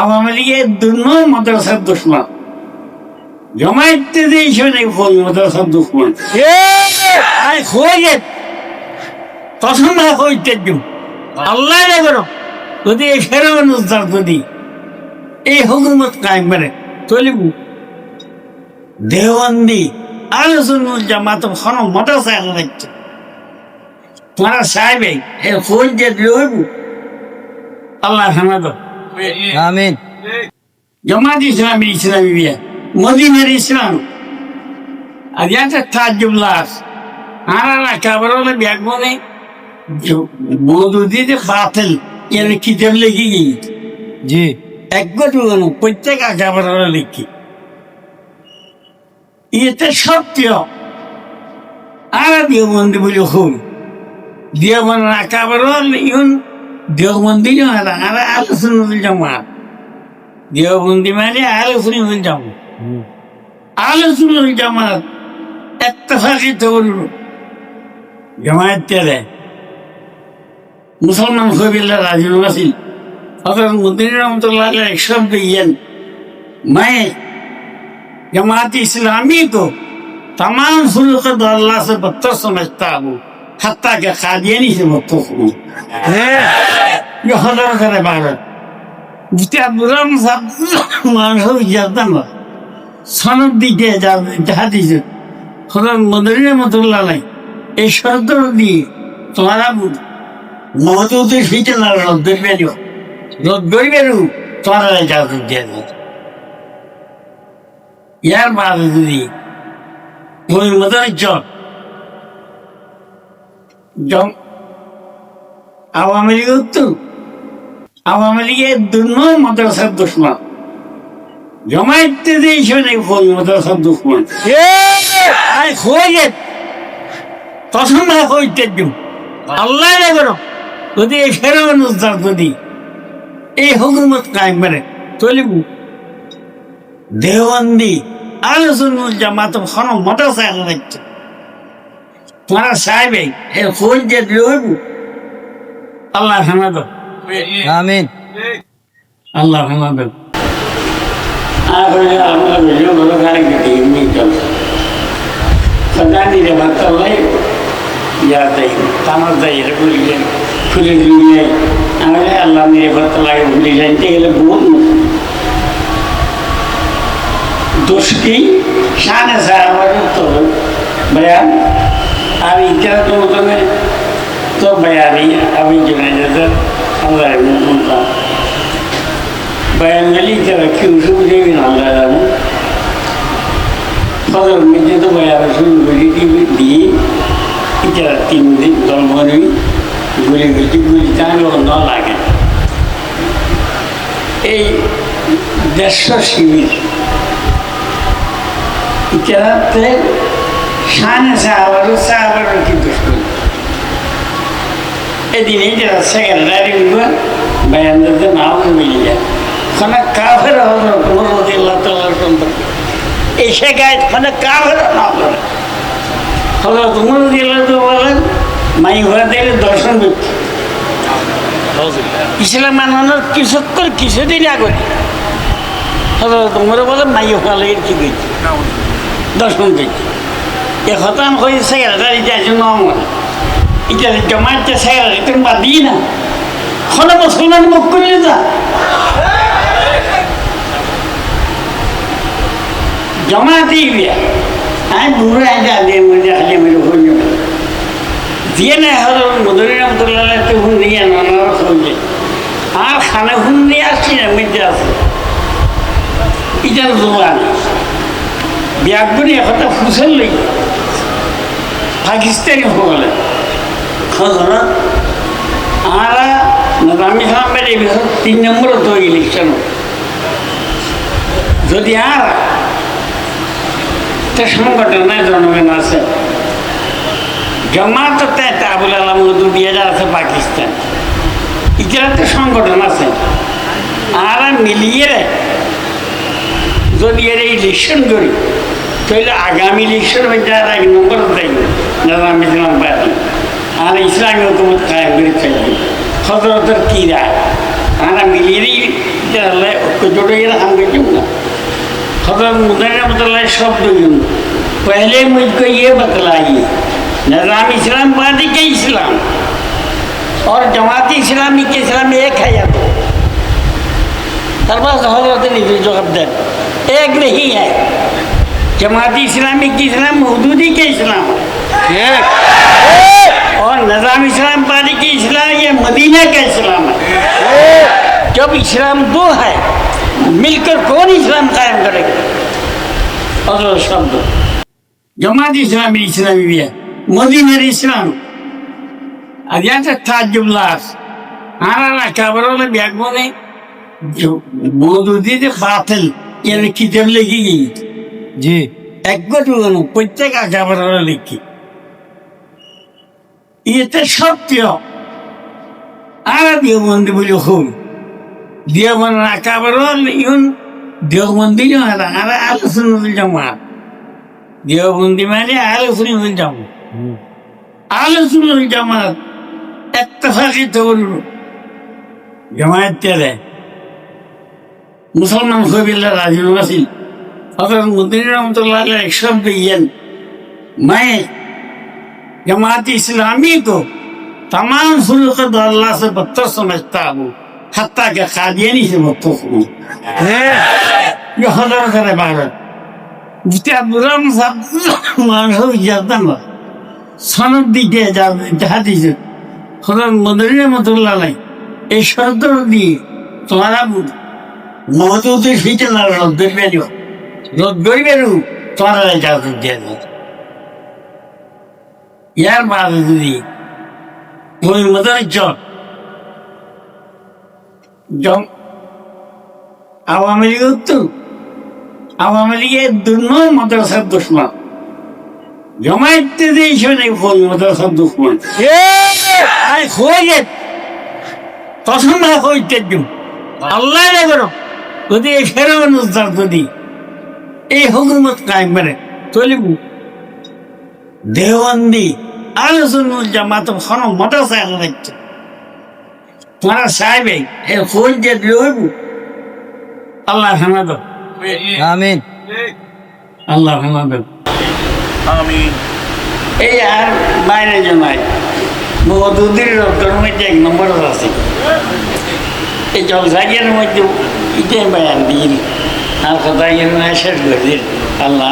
আওয়ামী লীগের দুর্ন মাদ্রাসার দুশ্মন। জমাইতে দিয়েছে নাকি ফোন, মাদ্রাসার দুশ্মন। আই হয়ে তখন না হইতে দিও আল্লাহ রে করো যদি এই উদ্ধার যদি এই হুকুমত কায়েম করে চলিব দেওবন্দি আলোচনা জামাত খন মাদ্রাসা লাগছে তোমার সাহেবে, এ ফোন যে আল্লাহ হামাদ আমিন জামাত ইসলামী ইসলামী বিয়া মদিনার ইসলাম আর একটা তাজুল্লাহ আর কাবার হলে ব্যাগ মনে মধু দিতে বাতিল এর কিতাব গিয়ে জি একবার প্রত্যেক আকাবার হলে লিখি এতে সত্য আর দেওবন্দি বলে হল দেওবন্দ আকাবার ইউন দেওবন্দি আর আর আলোচনা জমা দেওবন্দি মানে আলোচনা জমা আলোচনা জামাত এত্তেফাকিত করল জামায়াত তেলে মুসলমান কবিল্লা রাজি নাসিল হজরত মুদ্দিন রহমতুল্লাহ এক শব্দ ইয়েন मैं जमात इस्लामी को तमाम फुरुकत अल्लाह से बदतर समझता हूँ हत्या के कादियानी से बदतर हूँ হাজার হাজারে বাইরে বুঝলাম মানুষের জানতাম সনদ দিকে যাহা দিছে হজরত মদনী মতো লালাই এই শর্ত দিয়ে তোমারা মহতুতে শিখে না রদ বেরিও রদ গই বেরু তোমারা যাওয়া দিয়ে ইয়ার বাদে যদি ওই মদনের চর আওয়ামী লীগ তো আওয়ামী লীগের দুর্ন মাদ্রাসার দুশ্মন। জমাইতে দিয়েছে নাকি ফোন মাদ্রাসার দুশ্মন। আই তখন না হইতে দিও আল্লাহ করো। যদি এই উদ্ধার যদি এই হুকুমত কায়েম করে চলিব দেওবন্দি আলোচনা জামাত খন মাদ্রাসা লাগছে তোমার সাহেবে এ ফোন যে আল্লাহ হামাদ আমিন। আল্লাহ আমাদের আরে আমরা ভিডিও গুলো গাড়ি দিতে এমনি চলছে সদা দিয়ে আমি তো ভাইয়া আমি আমি জুনে আল্লাহ মুখা বয়ানগুলি যারা কেউ শুরু দেবে না আল্লাহ জানো ফজর মধ্যে তো বয়ান শুরু করি টিভি দিয়ে ইচ্ছা তিন দিন জন্মনি গুলি গুলি গুলি তাহলে অন্য লাগে এই দেড়শো শিবির ইতিহাসে শানে সাহাবারও সাহাবারও এদিনে যারা সেক্রেটারি বয়ান দিতে নাও মিলে যায় খানা কাফের হজরত উমর রাদিয়াল্লাহু তাআলার সম্পর্কে এই শেখায় খানা কাফের না করে হজরত উমর রাদিয়াল্লাহু তাআলা বলেন মাই হওয়াদের দর্শন ব্যক্তি ইসলাম মানানোর কিছুক্ষণ কিছুদিন আগে হজরত উমর বলেন মাই হওয়ালে কি গেছি দর্শন পেয়েছি এ হতাম হয়ে সেক্রেটারি যাই জন্য আমার এটা জমাতে সেক্রেটারি তুমি বাদ না। হলো মুসলমান মুখ করলে যা। জমাতেই বিয়া আমি বুড়ো আইতে আগে মধ্যে খালি মেরে হয়ে দিয়ে না হলো মধুরী রহমতুল্লাহ তো হুন নিয়ে নানা হয়ে আর খানা নিয়ে আসছি না মধ্যে আছে। এটার দোকান ব্যাগগুলি একটা ফুসল লই পাকিস্তানি হলে খজরা আর নামি সাহেবের এই বিষয় তিন নম্বর তো ইলেকশন যদি আর সংগঠনের জনগণ আছে। জমাত আবুল আলম দুই হাজার আছে পাকিস্তান। একটা সংগঠন আছে। আর মিলিয়ে যদি এর ইলেকশন করি, তাহলে আগামী ইলেকশন হয়ে আর এক নম্বর দেয় নাজাম ইসলাম পার্টি ஆனால் இஸ்லாமிய ஒத்துமத்தாக இருக்கிறது ஹசரத்திற்கீரா ஆனால் அங்கே இருக்கிறதில்ல जुड़ेगा हम जुड़ना हज़रत मुदर बतला शब्द यूँ पहले मुझको ये बतलाइए निज़ाम इस्लाम वादी के इस्लाम और जमात इस्लामी के इस्लाम एक है या दो सरबस हज़रत जो हफ्दर एक नहीं है जमात इस्लामी के के इस्लाम है और नजाम इस्लाम पार्टी की इस्लाम ये मदीना का इस्लाम है। जब इस्लाम दो है मिलकर कौन इस्लाम कायम करेगा? और शब्द तो। जमात इस्लामी इस्लामी भी है मदीना इस्लाम। अज्ञात ताजुबलास हमारा काबरों ने ब्यागों ने जो मौजूदी थे बातिल यानी किताब लिखी गई। जी। एक तो प्रत्येक आकाबरों ने लिखी। এটা সত্য আর দেওবন্দি বলে হুম। দেওবন আকাবরণ ইউন দেওবন্দি জমাতা আর আলোচনা জমা দেওবন্দি মানে আলোচনা জমা আলোচনা জমাত এত্তফাকি তোর জমায়েতেরে মুসলমান কবিল্লা রাজিল নাসিল হজরত মুদিন রহমতুল্লাহ এক শব্দ ইয়েন মায়ে जमात इस्लामी को तमाम फुरुकत अल्लाह से बदतर समझता हूँ हत्या के कादियानी से बदतर हूँ ये हजरत है भारत जिते अब्दुल्लाह साहब मानव जाता ना সনদ দিতে যাহা দিছে হজরত মুদ্দীন রহমতুল্লাহ আলাই এই শর্ত দিয়ে তোমারা মহতুদের ফিটে না রদ্দের বেরিও রোদ গরিবেরও তোমার ইজাজত দিয়ে দেবে ইয়ার বাদে যদি মদের চল জম আওয়ামী লীগ উত্তর। আওয়ামী লীগের দুর্ন মাদ্রাসার দুশ্মন। জমাইতে দিয়েছে না ফোন মাদ্রাসার দুশ্মন। হয়ে গে পছন্দ হইতে আল্লাহ রে করো যদি এই ফেরো নুস্তার যদি, এই হুকুমত কায়েম করে চলিব দেওবন্দি। আলোচনুল জামাত খন মাদ্রাসা রাখছে। তোমার সাহেবে এর খোঁজ যে দিইব আল্লাহ হামাদ আমিন। আল্লাহ হামাদ আমিন। এই আর বাইরে জমায় বহুদূরের রক্তর মধ্যে এক নম্বর আছে। এই জলসাগের মধ্যে ইতে বয়ান দিন আর কথা শেষ করে দিন। আল্লাহ